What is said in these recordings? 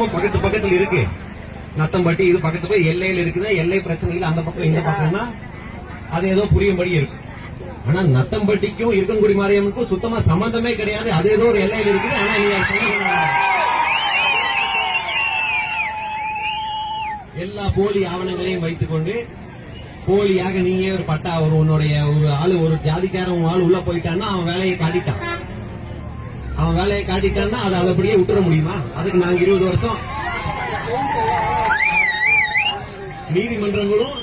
கிராமம் பக்கத்து பக்கத்துல இருக்கு. நத்தம்பட்டி இது பக்கத்து போய் எல்லையில இருக்குது. எல்லை பிரச்சனை அந்த பக்கம் இந்த பக்கம்னா அது ஏதோ புரியும்படி இருக்கு. ஆனா நத்தம்பட்டிக்கும் இருக்கங்குடி மாரியம்மனுக்கும் சுத்தமா சம்பந்தமே கிடையாது. அது ஏதோ ஒரு எல்லையில இருக்குது. ஆனா நீங்க எல்லா போலி ஆவணங்களையும் வைத்துக்கொண்டு போலியாக நீங்க ஒரு பட்டா ஒரு உன்னுடைய ஒரு ஆளு ஒரு ஜாதிக்காரன் உன் உள்ள போயிட்டான்னா அவன் வேலையை காட்டிட்டான். அவன் வேலையை காட்டிட்டான்னா அதை அதை அப்படியே விட்டுற முடியுமா? அதுக்கு நாங்க இருபது வருஷம். நீதிமன்றங்களும்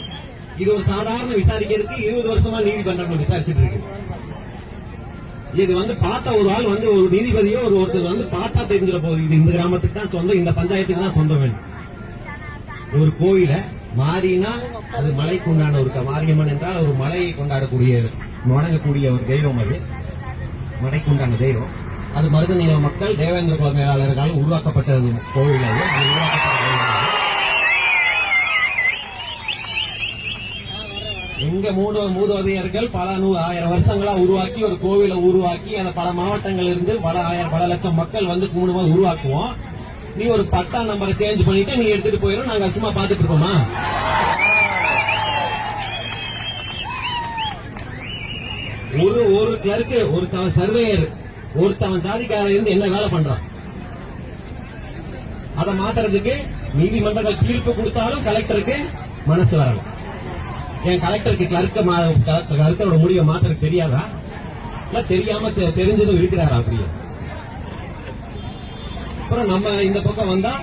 இது ஒரு சாதாரண விசாரிக்கிறதுக்கு இருபது வருஷமா நீதிமன்றங்கள் விசாரிச்சுட்டு இருக்கு. இது வந்து பார்த்த ஒரு ஆள் வந்து ஒரு நீதிபதியோ ஒரு ஒருத்தர் வந்து பார்த்தா தெரிஞ்சிட போகுது. இது இந்த கிராமத்துக்கு தான் சொந்தம் இந்த பஞ்சாயத்துக்கு தான் சொந்தம் வேணும். ஒரு கோயில மாறினா அது மலைக்கு உண்டான ஒரு க- மாரியம்மன் என்றால் ஒரு மலையை கொண்டாடக்கூடிய வணங்கக்கூடிய ஒரு தெய்வம் அது. மலைக்கு உண்டான தெய்வம். அது மருதநீள மக்கள் தேவேந்திர குல மேலாளர்களால் உருவாக்கப்பட்ட கோவில் அது எங்க மூணு மூதோதையர்கள் பல நூ ஆயிரம் வருஷங்களா உருவாக்கி ஒரு கோவிலை உருவாக்கி அந்த பல மாவட்டங்கள் இருந்து பல ஆயிரம் பல லட்சம் மக்கள் வந்து கும்பிடும்போது உருவாக்குவோம். நீ ஒரு பட்டா நம்பரை சேஞ்ச் பண்ணிட்டு நீ எடுத்துட்டு போயிடும் நாங்க சும்மா பாத்துட்டு இருப்போமா? ஒரு ஒரு கிளர்க்கு ஒரு சர்வேயர் ஒருத்தவன் ஜாதிக்காரன் இருந்து என்ன வேலை பண்றான்? அதை மாத்துறதுக்கு நீதிமன்றங்கள் தீர்ப்பு கொடுத்தாலும் கலெக்டருக்கு மனசு வரணும். என் கலெக்டருக்கு கிளர்க்க கலெக்டரோட முடிவை மாத்திரம் தெரியாதா? இல்ல தெரியாம தெரிஞ்சதும் இருக்கிறாரா அப்படியே? அப்புறம் நம்ம இந்த பக்கம் வந்தா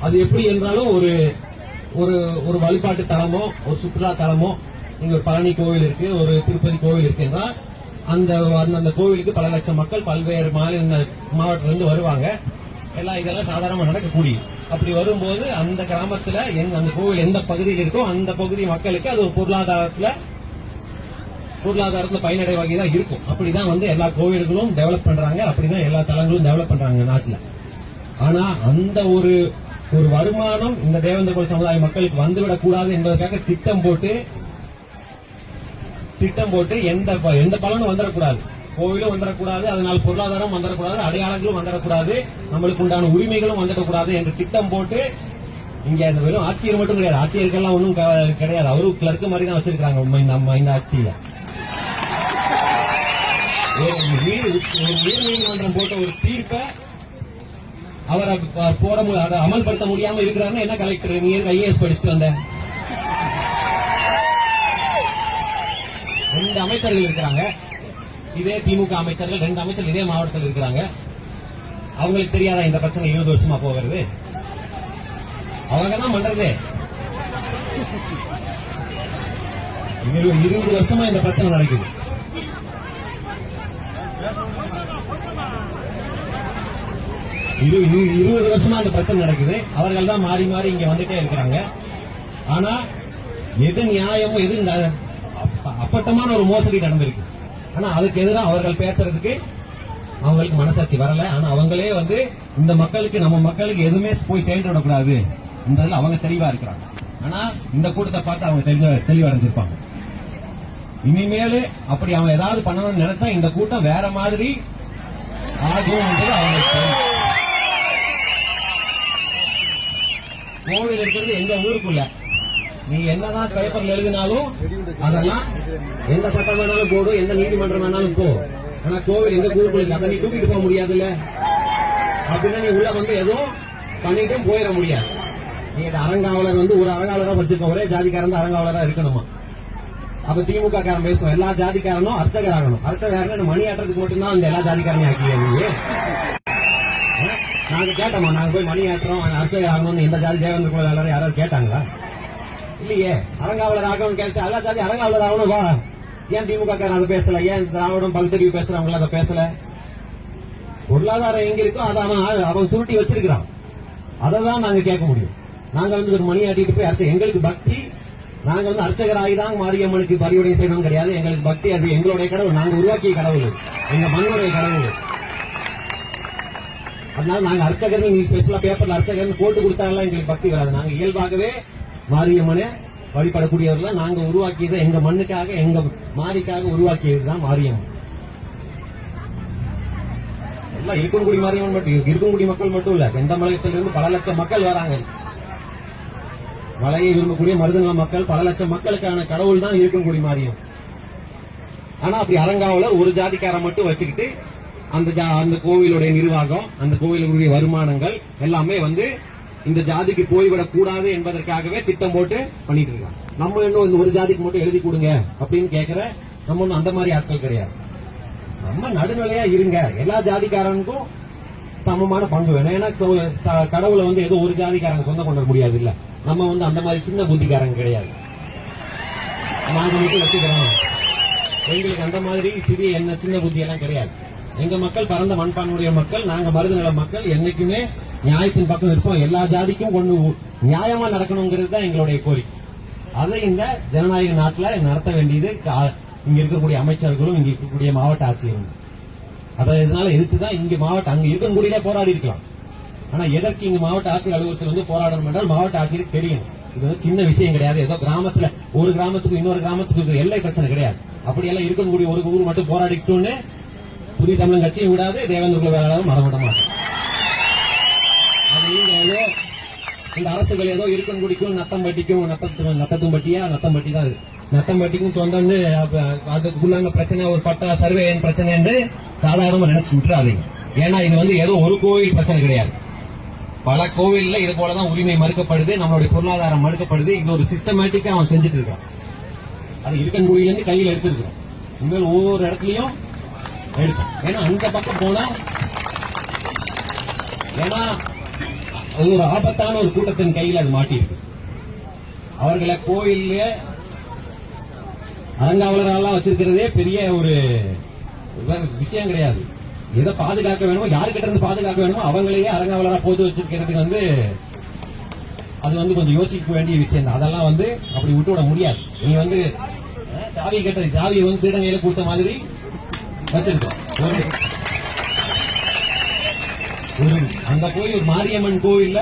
அது எப்படி என்றாலும் ஒரு ஒரு ஒரு வழிபாட்டு தலமோ ஒரு சுற்றுலா தலமோ இங்க ஒரு பழனி கோவில் இருக்கு ஒரு திருப்பதி கோவில் இருக்குன்னா அந்த அந்த- கோவிலுக்கு பல லட்சம் மக்கள் பல்வேறு மாநில மாவட்டத்துல இருந்து வருவாங்க. எல்லாம் இதெல்லாம் சாதாரணமா நடக்கக்கூடிய. அப்படி வரும்போது அந்த கிராமத்துல அந்த கோவில் எந்த பகுதியில் இருக்கோ அந்த பகுதி மக்களுக்கு அது ஒரு பொருளாதாரத்துல பொருளாதாரத்துல பயனடை தான் இருக்கும். அப்படிதான் வந்து எல்லா கோவில்களும் டெவலப் பண்றாங்க. அப்படிதான் எல்லா தலங்களும் டெவலப் பண்றாங்க நாட்டுல. ஆனா அந்த ஒரு ஒரு வருமானம் இந்த தேவேந்திர குல சமுதாய மக்களுக்கு வந்துவிடக் கூடாது என்பதற்காக திட்டம் போட்டு திட்டம் போட்டு எந்த எந்த பலனும் வந்துடக்கூடாது கோவிலும் வந்துடக்கூடாது அதனால் பொருளாதாரம் வந்துடக்கூடாது அடையாளங்களும் வந்துடக்கூடாது நம்மளுக்கு உண்டான உரிமைகளும் வந்துடக்கூடாது என்று திட்டம் போட்டு இங்க அந்த வெறும் ஆட்சியர் மட்டும் கிடையாது. ஆட்சியர்கள்லாம் ஒன்றும் கிடையாது. அவரும் கிளர்க்கு மாதிரி தான் வச்சிருக்காங்க உண்மை நம்ம இந்த ஆட்சியில. நீதிமன்றம் போட்ட ஒரு தீர்ப்பை அவரை போட அதை அமல்படுத்த முடியாம இருக்கிறாருன்னா என்ன கலெக்டர் நீ ஐஏஎஸ் படிச்சுட்டு வந்த? ரெண்டு அமைச்சர்கள் இருக்கிறாங்க. இதே திமுக அமைச்சர்கள் ரெண்டு அமைச்சர்கள் இதே மாவட்டத்தில் இருக்கிறாங்க. அவங்களுக்கு தெரியாதா இந்த பிரச்சனை இருபது வருஷமா போகிறது? அவங்க தான் பண்றது இருபது வருஷமா இந்த பிரச்சனை நடக்குது. இரு- இரு- இருபது வருஷமா அந்த பிரச்சனை நடக்குது. அவர்கள் தான் மாறி மாறி இங்க வந்துட்டே இருக்கிறாங்க. ஆனா எது நியாயமும் எது ந- அப்பட்டமான ஒரு மோசடி நடந்திருக்கு. ஆனா அதுக்கு எதிராக அவர்கள் பேசுறதுக்கு அவங்களுக்கு மனசாட்சி வரல. ஆனா அவங்களே வந்து இந்த மக்களுக்கு நம்ம மக்களுக்கு எதுவுமே போய் சேர்ந்து விடக்கூடாது என்றதுல அவங்க தெளிவா இருக்கிறாங்க. ஆனா இந்த கூட்டத்தை பார்த்து அவங்க தெளிவா தெளிவடைஞ்சிருப்பாங்க. இனிமேல் அப்படி அவன் ஏதாவது பண்ணணும்னு நினைச்சா இந்த கூட்டம் வேற மாதிரி ஆகும் என்பது அவங்களுக்கு கோவில் இருக்கிறது எங்க ஊருக்குள்ள. நீ என்னதான் பேப்பர்ல எழுதினாலும் அதெல்லாம் எந்த சட்டம் வேணாலும் போடும் எந்த நீதிமன்றம் வேணாலும் போ. ஆனா கோவில் எந்த ஊருக்குள்ள அதை நீ தூக்கிட்டு போக முடியாதுல்ல? அப்படின்னா நீ உள்ள வந்து எதுவும் பண்ணிட்டும் போயிட முடியாது. நீ இந்த வந்து ஒரு அரங்காவலரா வச்சிருக்க ஒரே ஜாதிக்காரன் தான் அறங்காவலரா இருக்கணுமா? அப்ப திமுக காரன் பேசுவோம் எல்லா ஜாதிக்காரனும் அர்த்தகர் ஆகணும் அர்த்தகராகணும் மணி ஆட்டுறதுக்கு மட்டும்தான் அந்த எல்லா ஜாதிக்காரனையும் ஆக்கியா நீங்க நாங்க கேட்டோமா நாங்க போய் மணி ஆட்டுறோம் அர்ச்சகர் ஆகணும்னு எந்த ஜாதி தேவந்திர கோயில் யாராவது கேட்டாங்களா? இல்லையே அரங்காவலர் ஆகணும்னு கேட்டு அல்லா சாதி அரங்காவலர் ஆகணும் வா. ஏன் திமுக காரன் அதை பேசல? ஏன் திராவிடம் பகுத்தறிவு பேசுறவங்க அதை பேசல. பொருளாதாரம் எங்க இருக்கோ அதை அவன் ஆ- அவன் சுருட்டி வச்சிருக்கிறான். அதை தான் நாங்க கேட்க முடியும். நாங்க வந்து ஒரு மணி ஆட்டிட்டு போய் அர்ச்ச எங்களுக்கு பக்தி நாங்க வந்து அர்ச்சகராகி தான் மாரியம்மனுக்கு பரிவுரை செய்யணும் கிடையாது. எங்களுக்கு பக்தி அது எங்களுடைய கடவுள். நாங்க உருவாக்கிய கடவுள். எங்க மண்ணுடைய கடவுள். அதனால நாங்க அர்ச்சகர் நீ ஸ்பெஷலா பேப்பர்ல அர்ச்சகர்னு போட்டு கொடுத்தாலாம் எங்களுக்கு பக்தி வராது. நாங்க இயல்பாகவே மாரியம்மனை வழிபடக்கூடியவர்கள் நாங்க உருவாக்கியது எங்க மண்ணுக்காக எங்க மாரிக்காக உருவாக்கியது தான் மாரியம்மன். எல்லாம் இருக்கன்குடி மாரியம்மன் மட்டும் இருக்கன்குடி மக்கள் மட்டும் இல்ல செந்தமலையத்திலிருந்து பல லட்சம் மக்கள் வராங்க. மலையை விரும்பக்கூடிய மருதநல மக்கள் பல லட்சம் மக்களுக்கான கடவுள் தான் இருக்கன்குடி மாரியம் ஆனா அப்படி அரங்காவில ஒரு ஜாதிக்காரன் மட்டும் வச்சுக்கிட்டு அந்த ஜா- அந்த கோவிலுடைய நிர்வாகம் அந்த கோவிலுடைய வருமானங்கள் எல்லாமே வந்து இந்த ஜாதிக்கு போய்விடக் கூடாது என்பதற்காகவே திட்டம் போட்டு பண்ணிட்டு இருக்காங்க. நம்ம இன்னும் இந்த ஒரு ஜாதிக்கு மட்டும் எழுதி கொடுங்க அப்படின்னு கேட்கிற நம்ம ஒன்றும் அந்த மாதிரி ஆட்கள் கிடையாது. நம்ம நடுநிலையா இருங்க. எல்லா ஜாதிக்காரனுக்கும் சமமான பங்கு வேணும். ஏன்னா கடவுளை வந்து ஏதோ ஒரு ஜாதிக்காரங்க சொந்தம் கொண்டு முடியாது இல்ல நம்ம வந்து அந்த மாதிரி சின்ன புத்திக்காரங்க கிடையாது. நாங்க மட்டும் வச்சுக்கிறோம். எங்களுக்கு அந்த மாதிரி சிறிய என்ன சின்ன புத்தி எல்லாம் கிடையாது. எங்க மக்கள் பரந்த மண்பான்மையுடைய மக்கள் நாங்க மருதுநல மக்கள் என்னைக்குமே நியாயத்தின் பக்கம் இருப்போம். எல்லா ஜாதிக்கும் ஒண்ணு நியாயமா நடக்கணுங்கிறது தான் எங்களுடைய கோரிக்கை. அதை இந்த ஜனநாயக நாட்டில் நடத்த வேண்டியது கா- இங்க இருக்கக்கூடிய அமைச்சர்களும் இங்க இருக்கக்கூடிய மாவட்ட ஆட்சியரும். அதை இதனால எதிர்த்துதான் இங்க மாவட்ட அங்க இருக்கக்கூடியதே போராடி இருக்கலாம். ஆனா எதற்கு இங்க மாவட்ட ஆட்சியர் அலுவலகத்தில் வந்து போராடணும் என்றால் மாவட்ட ஆட்சியருக்கு தெரியும். இது வந்து சின்ன விஷயம் கிடையாது. ஏதோ கிராமத்துல ஒரு கிராமத்துக்கு இன்னொரு கிராமத்துக்கு இருக்கிற எல்லை பிரச்சனை கிடையாது. அப்படியெல்லாம் இருக்கக்கூடிய ஒரு ஊர் மட்டும் போராடிட்டோன்னு புதிய தமிழன் கட்சியும் விடாது தேவேந்திர குல வேளாளரும் மறந்துட மாட்டோம் அது ஏதோ இந்த அரசுகள் ஏதோ இருக்கன்குடிக்கும் நத்தம்பட்டிக்கும் நத்தத்தும் நத்தம் பட்டியா தான் அது. நத்தம்பட்டிக்கும் பட்டிக்கும் அப்ப அதுக்குள்ளான பிரச்சனை ஒரு பட்டா சர்வே பிரச்சனை என்று சாதாரணமா நினைச்சு விட்டுறாதீங்க. ஏன்னா இது வந்து ஏதோ ஒரு கோவில் பிரச்சனை கிடையாது. பல கோவில்ல இது போலதான் உரிமை மறுக்கப்படுது நம்மளுடைய பொருளாதாரம் மறுக்கப்படுது இது ஒரு சிஸ்டமேட்டிக்கா அவன் செஞ்சுட்டு இருக்கான். அது இருக்கன்குடியில இருந்து கையில் எடுத்திருக்கிறோம். இனிமேல் ஒவ்வொரு இடத்துலயும் எடுக்கும் ஏன்னா அந்த பக்கம் போனா ஏன்னா ஒரு ஆபத்தான ஒரு கூட்டத்தின் கையில் அது மாட்டியிருக்கு. அவர்களை கோயில்ல அலங்காவலரெல்லாம் வச்சிருக்கிறதே பெரிய ஒரு விஷயம் கிடையாது. எதை பாதுகாக்க வேணுமோ யாருக்கிட்ட இருந்து பாதுகாக்க வேணுமோ அவங்களையே அரங்காவலரா போது வச்சிருக்கிறதுக்கு வந்து அது வந்து கொஞ்சம் யோசிக்க வேண்டிய விஷயம் தான் அதெல்லாம் வந்து அப்படி விட்டு விட முடியாது. நீ வந்து சாவி கேட்டது சாவியை வந்து திருடங்கையில கொடுத்த மாதிரி வச்சிருக்கோம். ஒரு அந்த கோயில் மாரியம்மன் கோவில்ல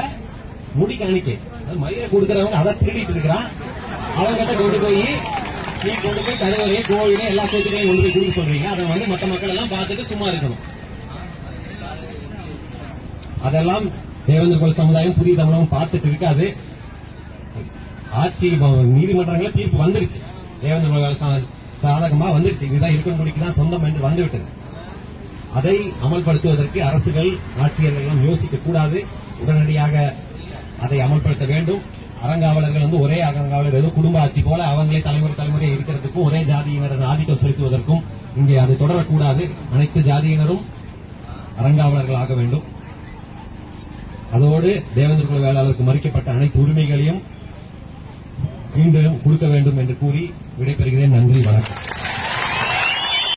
முடி காணிக்கை. மயிரை கொடுக்கறவங்க அதை திருடிட்டு இருக்கிறான். அவங்கிட்ட கொண்டு போய் நீ கொண்டு போய் கருவறையை கோவிலே எல்லா சொத்துக்களையும் கொண்டு போய் கொடுக்க சொல்றீங்க. அதை வந்து மற்ற மக்கள் எல்லாம் பார்த்துட்டு சும்மா இருக்கணும். அதெல்லாம் தேவேந்திர குல சமுதாயம் புதிய தமிழகம் பார்த்துட்டு இருக்காது. ஆட்சி ப- நீதிமன்றங்கள தீர்ப்பு வந்துருச்சு. தேவேந்திர குல சாதகமா வந்துருச்சு. இதுதான் முடிக்கு தான் சொந்தம் என்று வந்துவிட்டது. அதை அமல்படுத்துவதற்கு அரசுகள் ஆட்சியர்கள் எல்லாம் யோசிக்க கூடாது. உடனடியாக அதை அமல்படுத்த வேண்டும். அறங்காவலர்கள் வந்து ஒரே அறங்காவலர் ஏதோ குடும்ப ஆட்சி போல அவங்களே தலைமுறை தலைமுறை இருக்கிறதுக்கும் ஒரே ஜாதியினர் ஆதிக்கம் செலுத்துவதற்கும் இங்கே அது தொடரக்கூடாது. அனைத்து ஜாதியினரும் அறங்காவலர்கள் ஆக வேண்டும். அதோடு தேவேந்திர குல வேளாளருக்கு மறுக்கப்பட்ட அனைத்து உரிமைகளையும் மீண்டும் கொடுக்க வேண்டும் என்று கூறி விடைபெறுகிறேன். நன்றி வணக்கம்.